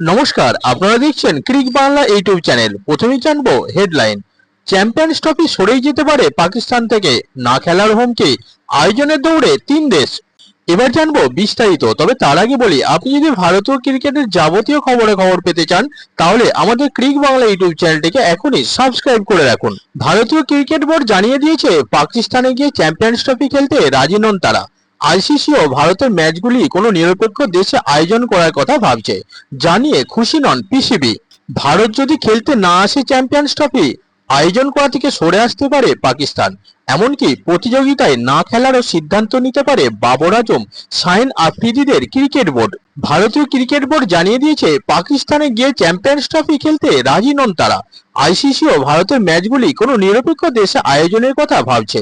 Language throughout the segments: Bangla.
নমস্কার, আপনারা দেখছেন ক্রিক বাংলা ইউটিউব চ্যানেল। প্রথমেই জানব হেডলাইন। চ্যাম্পিয়ন্স ট্রফি সরেই যেতে পারে পাকিস্তান থেকে। না খেলার হোমকে, আয়োজনের দৌড়ে তিন দেশ। এবার জানব বিস্তারিত, তবে তার আগে বলি, আপনি যদি ভারতীয় ক্রিকেটের যাবতীয় খবরে খবর পেতে চান, তাহলে আমাদের ক্রিক বাংলা ইউটিউব চ্যানেলটিকে এখনই সাবস্ক্রাইব করে রাখুন। ভারতীয় ক্রিকেট বোর্ড জানিয়ে দিয়েছে, পাকিস্তানে গিয়ে চ্যাম্পিয়ন্স ট্রফি খেলতে রাজি নন তারা। আইসিসিও ভারতের ম্যাচগুলি কোনো নিরপেক্ষ দেশে আয়োজন করার কথা ভাবছে। জানিয়ে খুশি নন পিসিবি। ভারত যদি খেলতে না আসে চ্যাম্পিয়ন্স ট্রফি, আয়োজন করা থেকে সরে আসতে পারে পাকিস্তান। এমনকি প্রতিযোগিতায় না খেলারও সিদ্ধান্ত নিতে পারে বাবর আজম, শাহিন আফ্রিদিদের ক্রিকেট বোর্ড। ভারতীয় ক্রিকেট বোর্ড জানিয়ে দিয়েছে, পাকিস্তানে গিয়ে চ্যাম্পিয়ন্স ট্রফি খেলতে রাজি নন তারা। আইসিসিও ভারতের ম্যাচগুলি কোনো নিরপেক্ষ দেশে আয়োজনের কথা ভাবছে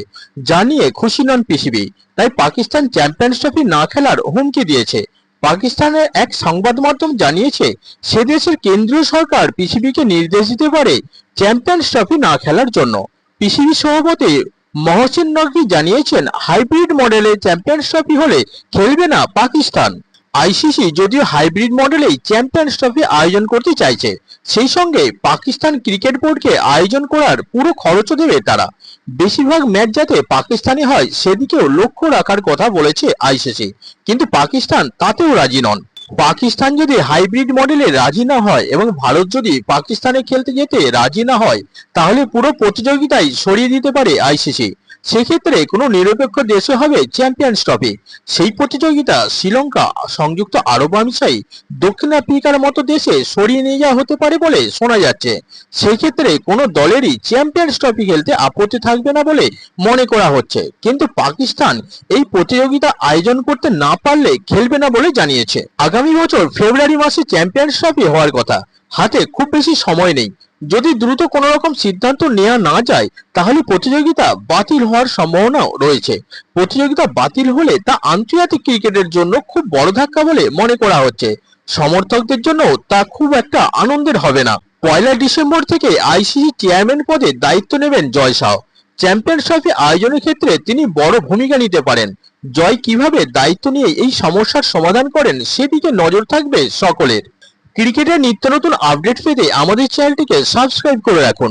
জানিয়ে খুশি নন পিসিবি। তাই পাকিস্তান চ্যাম্পিয়ন্স ট্রফি না খেলার হুমকি দিয়েছে। পাকিস্তানের এক সংবাদ মাধ্যম জানিয়েছে, সে দেশের কেন্দ্রীয় সরকার পিসিবিকে নির্দেশ দিতে পারে চ্যাম্পিয়ন্স ট্রফি না খেলার জন্য। পিসিবি সভাপতি মহসিন নকভি জানিয়েছেন, হাইব্রিড মডেলে চ্যাম্পিয়ন্স ট্রফি হলে খেলবে না পাকিস্তান। আইসিসি যদিও হাইব্রিড মডেলেই চ্যাম্পিয়ন্স ট্রফি আয়োজন করতে চাইছে, সেই সঙ্গে পাকিস্তান ক্রিকেট বোর্ডকে আয়োজন করার পুরো খরচও দেবে তারা। বেশিরভাগ ম্যাচ যাতে পাকিস্তানি হয়, সেদিকেও লক্ষ্য রাখার কথা বলেছে আইসিসি। কিন্তু পাকিস্তান তাতেও রাজি নন। পাকিস্তান যদি হাইব্রিড মডেলে রাজি না হয় এবং ভারত যদি পাকিস্তানে খেলতে যেতে রাজি না হয়, তাহলে পুরো প্রতিযোগিতাই সরিয়ে দিতে পারে আইসিসি। সেক্ষেত্রে কোনো নিরপেক্ষ দেশে হবে চ্যাম্পিয়ন্স ট্রফি সেই প্রতিযোগিতা শ্রীলঙ্কা, সংযুক্ত আরব আমিরশাহী দক্ষিণ আফ্রিকার মতো দেশে সরিয়ে নিয়ে যাওয়া হতে পারে বলে শোনা যাচ্ছে। সেক্ষেত্রে কোনো দলেরই চ্যাম্পিয়ন্স ট্রফি খেলতে আপত্তি থাকবে না বলে মনে করা হচ্ছে। কিন্তু পাকিস্তান এই প্রতিযোগিতা আয়োজন করতে না পারলে খেলবে না বলে জানিয়েছে। আগামী বছর ফেব্রুয়ারি মাসে চ্যাম্পিয়ন্স ট্রফি হওয়ার কথা। হাতে খুব বেশি সময় নেই। যদি দ্রুত কোনো রকম সিদ্ধান্ত নেওয়া না যায়, তাহলে প্রতিযোগিতা বাতিল হওয়ার সম্ভাবনাও রয়েছে। প্রতিযোগিতা বাতিল হলে তা আন্তর্জাতিক ক্রিকেটের জন্য খুব বড় ধাক্কা বলে মনে করা হচ্ছে। সমর্থকদের জন্য তা খুব একটা আনন্দের হবে না। পয়লা ডিসেম্বর থেকে আইসিসি চেয়ারম্যান পদে দায়িত্ব নেবেন জয় শাহ চ্যাম্পিয়ন্স আয়োজনের ক্ষেত্রে তিনি বড় ভূমিকা নিতে পারেন। জয় কীভাবে দায়িত্ব নিয়ে এই সমস্যার সমাধান করেন সেদিকে নজর থাকবে সকলের। ক্রিকেটের নিত্য নতুন আপডেট পেতে আমাদের চ্যানেলটিকে সাবস্ক্রাইব করে রাখুন।